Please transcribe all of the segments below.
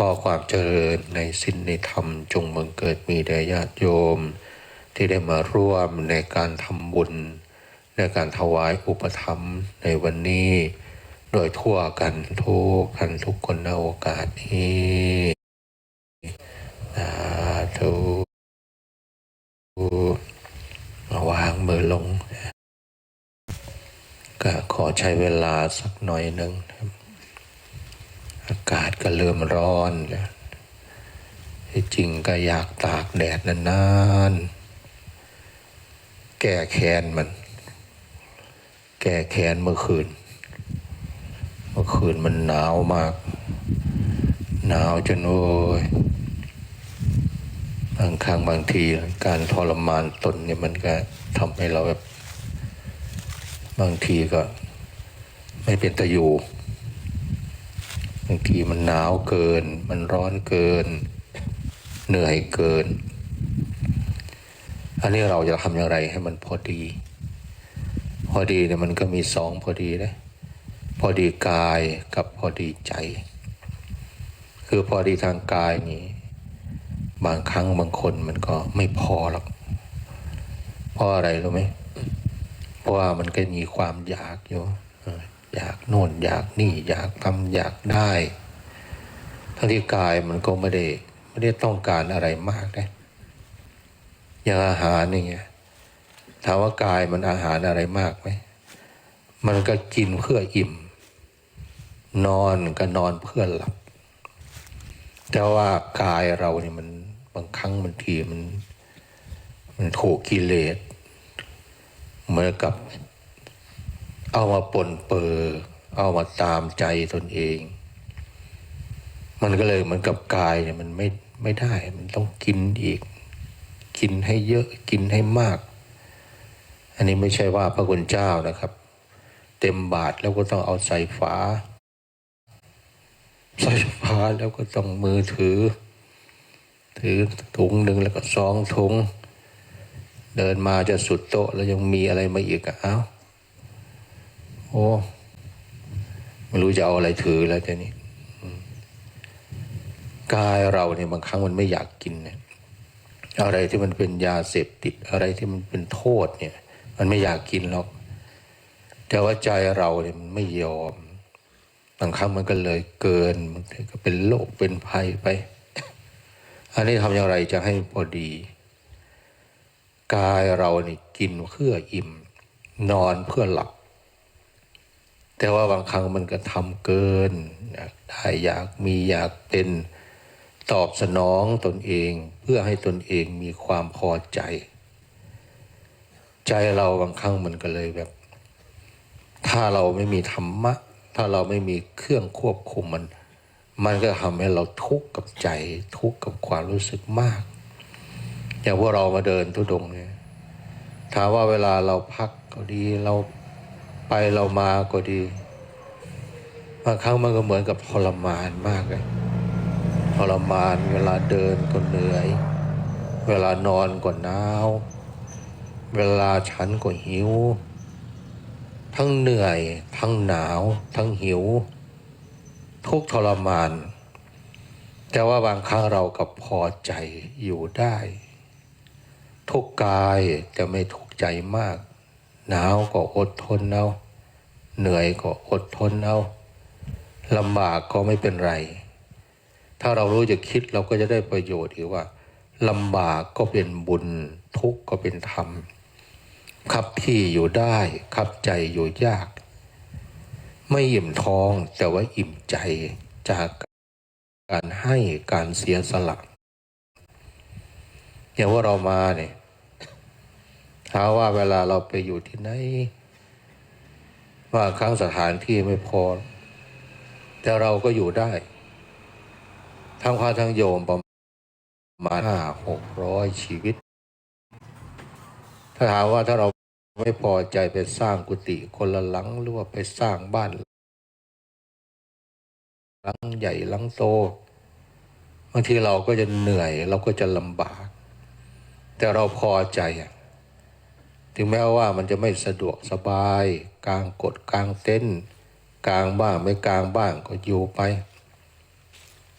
ขอความเจริญในสิ้นในธรรมจงบังเกิดมีแด่ญาติโยม ที่ได้มาร่วมในการทำบุญ ในการถวายอุปธรรมในวันนี้ โดยทั่วกันทุกท่านทุกคนในโอกาสนี้สาธุวางมือลง ก็ขอใช้เวลาสักหน่อยหนึ่งครับ อากาศก็เริ่มร้อนแล้วที่จริงก็อยากตากแดดนานๆ แก้แค้นมัน แก้แค้นเมื่อคืน เมื่อคืนมันหนาวมาก หนาวจนโอ้ยบางครั้งบางทีการทรมานตนเนี่ยมันก็ทำให้เราแบบ บางทีก็ไม่เป็นตะอยู่ บางทีมันหนาวเกิน มันร้อนเกิน เหนื่อยเกิน อันนี้เราจะทำอย่างไรให้มันพอดี พอดีเนี่ยมันก็มีสองพอดีนะพอดีกายกับพอดีใจ คือพอดีทางกายนี่บางครั้งบางคนมันก็ไม่พอหรอกเพราะอะไรรู้ไหมเพราะว่ามันก็มีความอยากอยู่ อยากโน่นอยากนี่อยากทำอยากได้ทั้งที่กายมันก็ไม่ได้ไม่ได้ต้องการอะไรมากนะอย่างอาหารนี่ไงถามว่ากายมันอาหารอะไรมากไหมมันก็กินเพื่ออิ่ม นอนก็นอนเพื่อหลับ แต่ว่ากายเราเนี่ยมันบางครั้งบางทีมัน มันถูกกิเลสเหมือนกับ เอามาปนเปื้อเอามาตามใจตนเอง มันก็เลยเหมือนกับกายเนี่ยมันไม่ไม่ได้ มันต้องกินอีก กินให้เยอะกินให้มาก อันนี้ไม่ใช่ว่าพระคุณเจ้านะครับ เต็มบาทแล้วก็ต้องเอาใส่ฝาใส่ฝาแล้วก็ต้องมือถือ ถือถุงหนึ่งแล้วก็สองถุง เดินมาจะสุดโต๊ะแล้วยังมีอะไรมาอีกอ้าโอ้ไม่รู้จะเอาอะไรถือแล้วทีนี้กายเราเนี่ยบางครั้งมันไม่อยากกินเนี่ยอะไรที่มันเป็นยาเสพติดอะไรที่มันเป็นโทษเนี่ย มันไม่อยากกินหรอก แต่ว่าใจเราเนี่ยมันไม่ยอมบางครั้งมันก็เลยเกินบางทีก็เป็นโรคเป็นภัยไป อันนี้ทำอย่างไรจะให้พอดี กายเราเนี่กินเพื่ออิ่ม นอนเพื่อหลับ แต่ว่าบางครั้งมันก็ทำเกินอยากได้อยากมีอยากเป็นตอบสนองตนเองเพื่อให้ตนเองมีความพอใจ ใจเราบางครั้งมันก็เลยแบบ ถ้าเราไม่มีธรรมะ ถ้าเราไม่มีเครื่องควบคุมมัน มันก็ทำให้เราทุกข์กับใจทุกข์กับความรู้สึกมาก อย่างพวกเรามาเดินทุดงเนี่ยถามว่าเวลาเราพักก็ดีเรา ไปเรามาก็ดีบางครั้งมันก็เหมือนกับทรมานมากเลยทรมาน เวลาเดินก็เหนื่อย เวลานอนก็หนาว เวลาฉันก็หิว ทั้งเหนื่อย ทั้งหนาว ทั้งหิว ทุกทรมาน แต่ว่าบางครั้งเรากับพอใจอยู่ได้ ทุกกายแต่ไม่ทุกใจมาก หนาวก็อดทนเอา เหนื่อยก็อดทนเอาลำบากก็ไม่เป็นไร ถ้าเรารู้จะคิดเราก็จะได้ประโยชน์อีกว่าลำบากก็เป็นบุญ ทุกข์ก็เป็นธรรมขับที่อยู่ได้ขับใจอยู่ยาก ไม่อิ่มท้องแต่ว่าอิ่มใจจากการให้การเสียสละอย่างว่าเรามาเนี่ย ถามว่าเวลาเราไปอยู่ที่ไหนว่าครั้งสถานที่ไม่พอ แต่เราก็อยู่ได้ทั้งพระทั้งโยมประมาณห้าหกร้อยชีวิต ถ้าถามว่าถ้าเราไม่พอใจไปสร้างกุฏิคนละหลังหรือว่าไปสร้างบ้านหลังใหญ่หลังโตบางทีเราก็จะเหนื่อย เราก็จะลำบาก แต่เราพอใจอะ ถึงแม้ว่ามันจะไม่สะดวกสบายกลางกดกลางเต้นท์กลางบ้างไม่กลางบ้างก็อยู่ไป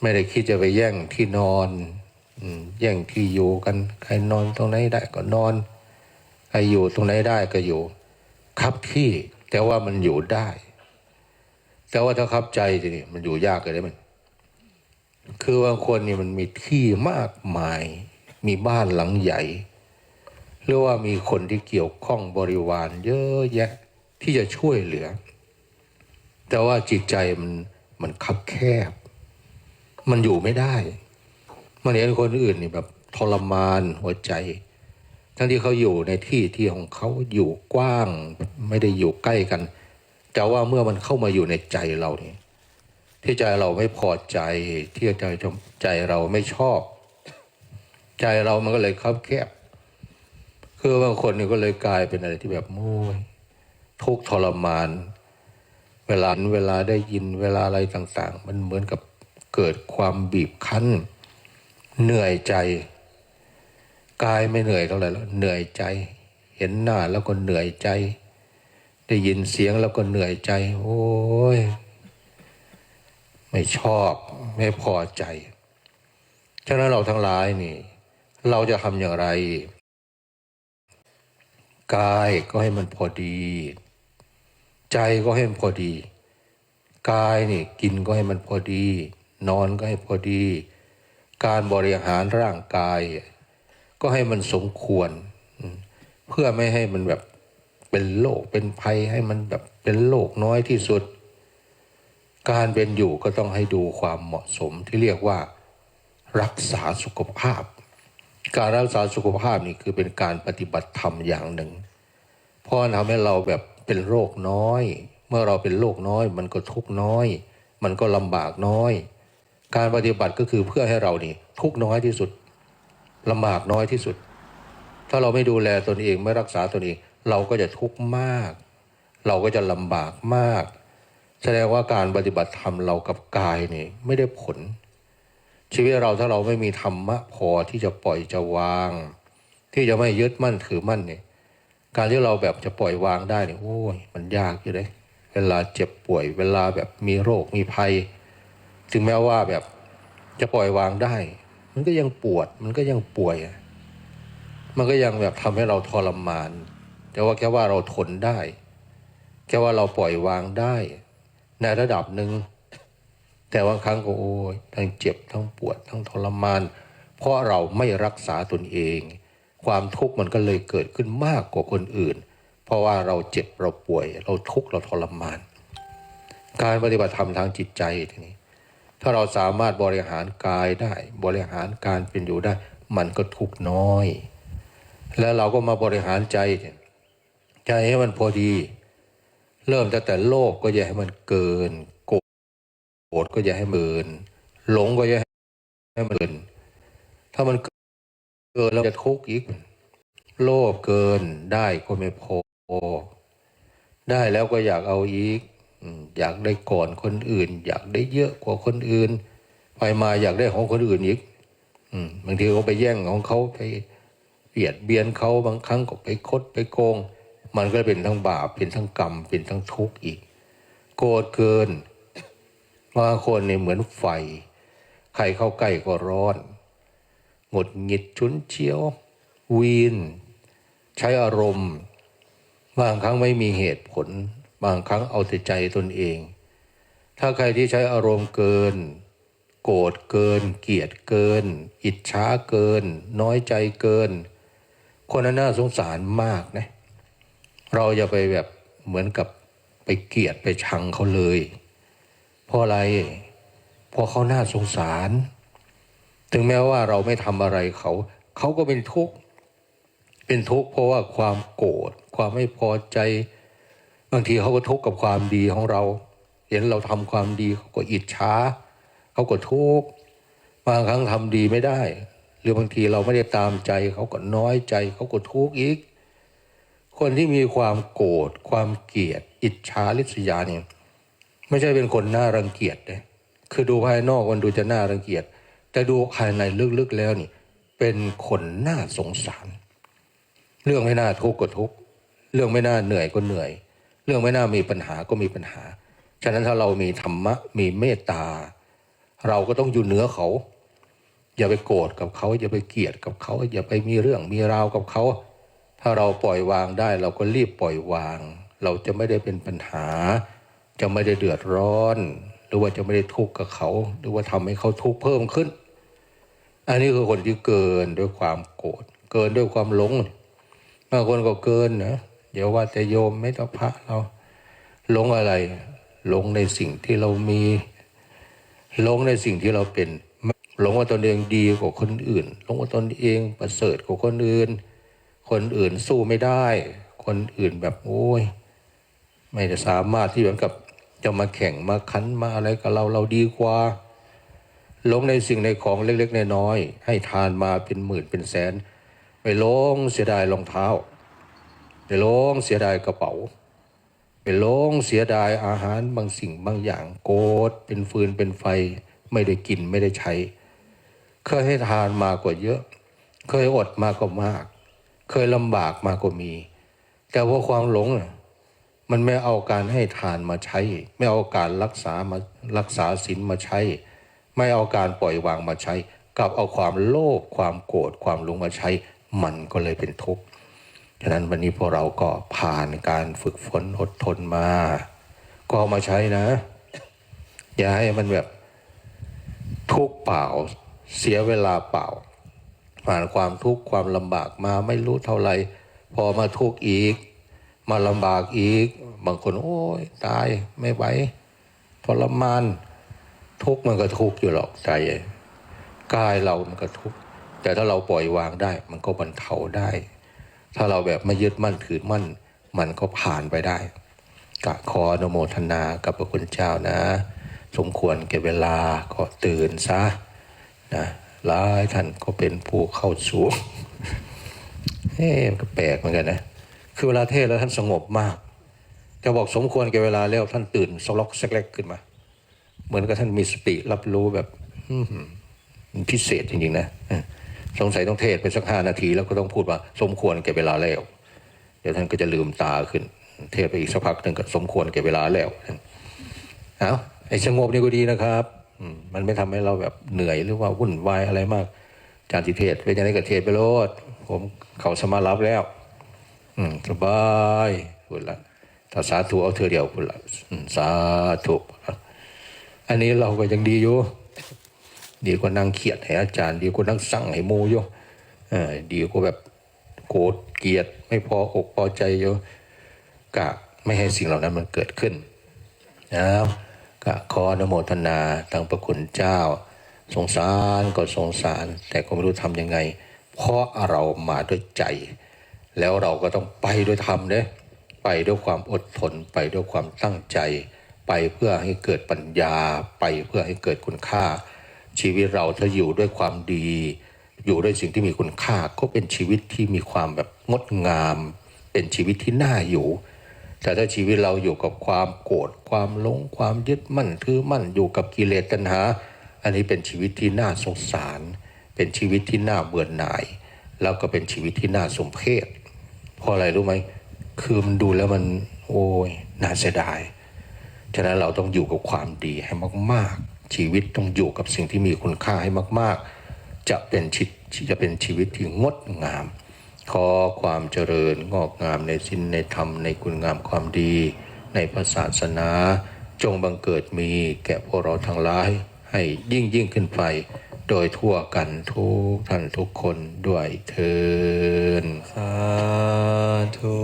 ไม่ได้คิดจะไปแย่งที่นอนอแย่งที่อยู่กัน ใครนอนตรงไหนได้ก็นอน ใครอยู่ตรงไหนได้ก็อยู่ครับที่แต่ว่ามันอยู่ได้ แต่ว่าถ้าครับใจทีนี่มันอยู่ยากเลยได้มัน คือบางคนนี่มันมีที่มากมาย มีบ้านหลังใหญ่ หรือว่ามีคนที่เกี่ยวข้องบริวารเยอะแยะที่จะช่วยเหลือ แต่ว่าจิตใจมันมันคับแคบ มันอยู่ไม่ได้ มันเห็นคนอื่นนี่แบบทรมานหัวใจ ทั้งที่เขาอยู่ในที่ที่ของเขาอยู่กว้าง ไม่ได้อยู่ใกล้กัน แต่ว่าเมื่อมันเข้ามาอยู่ในใจเรานี่ที่ใจเราไม่พอใจที่ใจใจเราไม่ชอบ ใจเรามันก็เลยคับแคบ คือบางคนนี่ก็เลยกลายเป็นอะไรที่แบบโม้ยทุกทรมาน เวลาเวลาได้ยินเวลาอะไรต่าง ๆ มันเหมือนกับเกิดความบีบคั้น เหนื่อยใจกายไม่เหนื่อยเท่าไหร่แล้วเหนื่อยใจ เห็นหน้าแล้วก็เหนื่อยใจ ได้ยินเสียงแล้วก็เหนื่อยใจ โอ้ยไม่ชอบไม่พอใจ ฉะนั้นเราทั้งหลายนี่ เราจะทำอย่างไร กายก็ให้มันพอดี ใจก็ให้มันพอดี กายนี่กินก็ให้มันพอดี นอนก็ให้พอดี การบริหารร่างกาย ก็ให้มันสมควร เพื่อไม่ให้มันแบบเป็นโรคเป็นภัยให้มันแบบเป็นโรคน้อยที่สุด การเป็นอยู่ก็ต้องให้ดูความเหมาะสมที่เรียกว่า รักษาสุขภาพ การรักษาสุขภาพนี่คือเป็นการปฏิบัติธรรมอย่างหนึ่ง เพราะทำให้เราแบบเป็นโรคน้อย เมื่อเราเป็นโรคน้อย มันก็ทุกน้อย มันก็ลำบากน้อย การปฏิบัติก็คือเพื่อให้เรานี่ ทุกน้อยที่สุดลำบากน้อยที่สุด ถ้าเราไม่ดูแลตนเองไม่รักษาตนเอง เราก็จะทุกข์มาก เราก็จะลำบากมาก แสดงว่าการปฏิบัติธรรมเรากับกายนี่ไม่ได้ผล ชีวิตเราถ้าเราไม่มีธรรมะพอที่จะปล่อยจะวาง ที่จะไม่ยึดมั่นถือมั่นเนี่ยการที่เราแบบจะปล่อยวางได้เนี่ยโอ้ยมันยากอยู่เลยเวลาเจ็บป่วย เวลาแบบมีโรคมีภัย ถึงแม้ว่าแบบจะปล่อยวางได้ มันก็ยังปวด มันก็ยังป่วย มันก็ยังแบบทำให้เราทรมาน แต่ว่าแค่ว่าเราทนได้ แค่ว่าเราปล่อยวางได้ ในระดับหนึ่ง แต่บาครั้งก็โอ้ยทั้งเจ็บทั้งปวดทั้งทรมาน เพราะเราไม่รักษาตนเอง ความทุกข์มันก็เลยเกิดขึ้นมากกว่าคนอื่น เพราะว่าเราเจ็บเราป่วย เราทุกข์เราทรมาน การปฏิบัติธรรมทางจิตใจทีนี้ ถ้าเราสามารถบริหารกายได้ บริหารการเป็นอยู่ได้ มันก็ทุกข์น้อย แล้วเราก็มาบริหารใจใจให้มันพอดี เริ่มตั้งแต่โลภก็อย่าให้มันเกิน โกรธก็อย่าให้มันเกินหลงก็อย่าให้มันเกินถ้ามันเกินเราจะทุกข์อีก โลภเกินได้ก็ไม่พอ ได้แล้วก็อยากเอาอีกอืมอยากได้ก่อนคนอื่น อยากได้เยอะกว่าคนอื่น ไปมาอยากได้ของคนอื่นอีกบางทีเขาไปแย่งของเขาไปเบียดเบียนเขาบางครั้งก็ไปคดไปโกง มันก็เป็นทั้งบาปเป็นทั้งกรรมเป็นทั้งทุกข์อีก โกรธเกิน บางคนเนี่ยเหมือนไฟ ใครเข้าใกล้ก็ร้อน หงุดหงิดฉุนเฉียว วีน ใช้อารมณ์ บางครั้งไม่มีเหตุผล บางครั้งเอาแต่ใจตนเอง ถ้าใครที่ใช้อารมณ์เกิน โกรธเกิน เกลียดเกิน อิจฉาเกิน น้อยใจเกิน คนนั้นน่าสงสารมากนะ เราอย่าไปแบบเหมือนกับไปเกลียดไปชังเขาเลย เพราะอะไรเพราะเขาน่าสงสาร ถึงแม้ว่าเราไม่ทำอะไรเขา เขาก็เป็นทุกข์เป็นทุกข์เพราะว่าความโกรธความไม่พอใจ บางทีเขาก็ทุกข์กับความดีของเรา เห็นเราทำความดีเขาก็อิจฉาเขาก็ทุกข์บางครั้งทำดีไม่ได้ หรือบางทีเราไม่ได้ตามใจเขาก็น้อยใจเขาก็ทุกข์อีก คนที่มีความโกรธความเกลียด อิจฉาริษยาเนี่ย ไม่ใช่เป็นคนน่ารังเกียจเลยคือดูภายนอกมันดูจะน่ารังเกียจ แต่ดูภายในลึกๆแล้วนี่ เป็นคนน่าสงสาร เรื่องไม่น่าทุกข์ก็ทุกข์เรื่องไม่น่าเหนื่อยก็เหนื่อย เรื่องไม่น่ามีปัญหาก็มีปัญหา ฉะนั้นถ้าเรามีธรรมะมีเมตตา เราก็ต้องอยู่เหนือเขา อย่าไปโกรธกับเขา อย่าไปเกลียดกับเขา อย่าไปมีเรื่องมีราวกับเขา ถ้าเราปล่อยวางได้ เราก็รีบปล่อยวาง เราจะไม่ได้เป็นปัญหา จะไม่ได้เดือดร้อน หรือว่าจะไม่ได้ทุกข์กับเขา หรือว่าทำให้เขาทุกข์เพิ่มขึ้น อันนี้คือคนที่เกินด้วยความโกรธเกินด้วยความหลงบางคนก็เกินนะเดี๋ยวว่าแต่โยมไม่ต้องพระเราหลงอะไรหลงในสิ่งที่เรามีหลงในสิ่งที่เราเป็นหลงว่าตนเองดีกว่าคนอื่นหลงว่าตนเองประเสริฐกว่าคนอื่น คนอื่นสู้ไม่ได้ คนอื่นแบบโอ้ย ไม่สามารถที่เหมือนกับ จะมาแข่งมาคันมาอะไรกับเราเราดีกว่าหลงในสิ่งในของเล็กๆน้อยๆให้ทานมาเป็นหมื่นเป็นแสนไปหลงเสียดายรองเท้าไปหลงเสียดายกระเป๋าไปหลงเสียดายอาหารบางสิ่งบางอย่างโกรธเป็นฟืนเป็นไฟ ไม่ได้กินไม่ได้ใช้ เคยให้ทานมากว่าเยอะ เคยอดมากกว่ามาก เคยลำบากมากกว่ามี แต่ว่าความหลงน่ะ มันไม่เอาการให้ทานมาใช้ ไม่เอาการรักษามารักษาศีลมาใช้ ไม่เอาการปล่อยวางมาใช้กลับเอาความโลภความโกรธความหลงมาใช้ มันก็เลยเป็นทุกข์ฉะนั้นวันนี้พวกเราก็ผ่านการฝึกฝนอดทนมา ก็เอามาใช้นะ อย่าให้มันแบบทุกข์เปล่าเสียเวลาเปล่า ผ่านความทุกข์ความลำบากมาไม่รู้เท่าไหร่พอมาทุกข์อีก มาลำบากอีก บางคนโอ้ยตายไม่ไหวทรมาน ทุกมันก็ทุกอยู่หรอกใจกายเรามันก็ทุกแต่ถ้าเราปล่อยวางได้ มันก็บรรเทาได้ ถ้าเราแบบไม่ยึดมั่นถือมั่น มันก็ผ่านไปได้กะขออนุโมทนากับพระคุณเจ้านะ สมควรแก่เวลาก็ตื่นซะนะหลายท่านก็เป็นผู้เข้าสู่เอ๊ะมันก็แปลกเหมือนกันนะ คือเวลาเทศแล้วท่านสงบมากจะบอกสมควรแก่เวลาแล้วท่านตื่นสล็อกแซกแรกขึ้นมา เหมือนกับท่านมีสติรับรู้แบบพิเศษจริงๆนะสงสัยต้องเทศไปสักห้านาที แล้วก็ต้องพูดว่า สมควรแก่เวลาแล้ว เดี๋ยวท่านก็จะลืมตาขึ้น เทศไปอีกสักพักหนึ่งก็สมควรแก่เวลาแล้วเอาไอ้สงบนี่ก็ดีนะครับมันไม่ทำให้เราแบบเหนื่อยหรือว่าวุ่นวายอะไรมาก จารย์ทิเทศเป็นยังไงกับเทศไปโลดผมเขาสมารับแล้ว สบายพูดละถ้าสาธุเอาเธอเดียวพูดละสาธุอันนี้เราก็ยังดีอยู่ดีกว่านั่งเขียดให้อาจารย์ ดีกว่านั่งสั่งให้โมอยู่เออดีกว่าแบบโกรธเกลียดไม่พออกพอใจอยู่กะไม่ให้สิ่งเหล่านั้นมันเกิดขึ้นนะครับกะขออนโมทนาตังประคุณเจ้า สงสารก็สงสาร แต่ก็ไม่รู้ทำยังไง เพราะเรามาด้วยใจ แล้วเราก็ต้องไปด้วยธรรมเด้ไปด้วยความอดทน ไปด้วยความตั้งใจ ไปเพื่อให้เกิดปัญญา ไปเพื่อให้เกิดคุณค่า ชีวิตเราถ้าอยู่ด้วยความดี อยู่ด้วยสิ่งที่มีคุณค่า ก็เป็นชีวิตที่มีความแบบงดงาม เป็นชีวิตที่น่าอยู่ แต่ถ้าชีวิตเราอยู่กับความโกรธความหลงความยึดมั่นถือมั่นอยู่กับกิเลสตัณหา อันนี้เป็นชีวิตที่น่าสงสาร เป็นชีวิตที่น่าเบื่อหน่าย แล้วก็เป็นชีวิตที่น่าสมเพช เพราะอะไรรู้ไหมคือมันดูแล้วมัน โอ้ยน่าเสียดาย ฉะนั้นเราต้องอยู่กับความดีให้มาก ๆ ชีวิตต้องอยู่กับสิ่งที่มีคุณค่าให้มาก ๆ จะเป็นชีวิตจะเป็นชีวิตที่งดงาม ขอความเจริญงอกงามในสินในธรรมในคุณงามความดี ในพระศาสนา จงบังเกิดมีแก่พวกเราทั้งหลาย ให้ยิ่งยิ่งขึ้นไป โดยทั่วกันทุกท่านทุกคนด้วยเทินสาธุ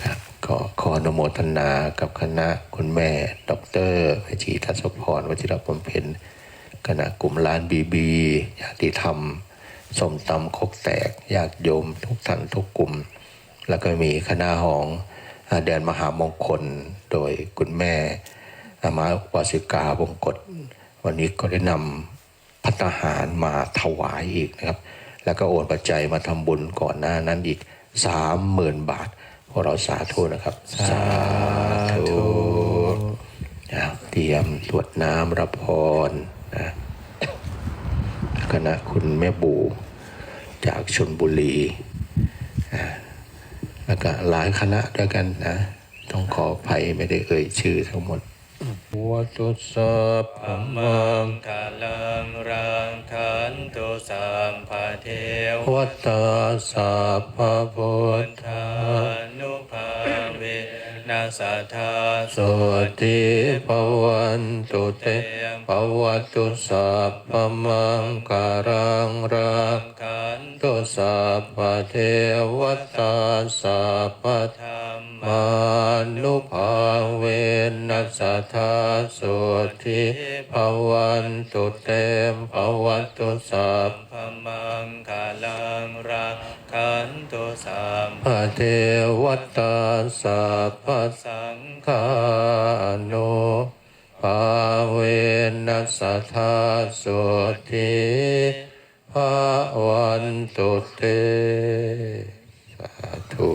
ครับก็ขออนุโมทนากับคณะคุณแม่ ดรวจีทัศพรวชิรพลเพนคณะกลุ่มล้านบีบีญาติธรรมสมตำคกแตกญาติโยมทุกท่านทุกกลุ่ม แล้วก็มีคณะของอ่าแดนมหามงคล โดยคุณแม่อามาวาสิกาบงกฎ วันนี้ก็ได้นำพัตตาหารมาถวายอีกนะครับ แล้วก็โอนปัจจัยมาทำบุญก่อนหน้านั้นอีกสามหมื่นบาทพวกเราสาธุนะครับ สาธุนะเตรียมตรวจน้ำรับพรนะคณะคุณแม่บูจากชนบุรีนะแล้วก็หลายคณะด้วยกันนะ ต้องขออภัยไม่ได้เอ่ยชื่อทั้งหมด วตุสัพพมังคาลังรังคันตุสัมภะเทวัตตาสัพพะพุทธานุภาเวนัสธาโสติภวันตุเตภวตุสัพพมังการังรักขันตุสัพพะเทวัตาสัพพะธรรม มานุภาเวนัสธาโสติภวันตุเตภวัตุสัพพมังคาลังรักขันตุสัมพะเทวตาสัพพะสังคาโนภาเวนัสธาโสติภวันตุเตสาธุ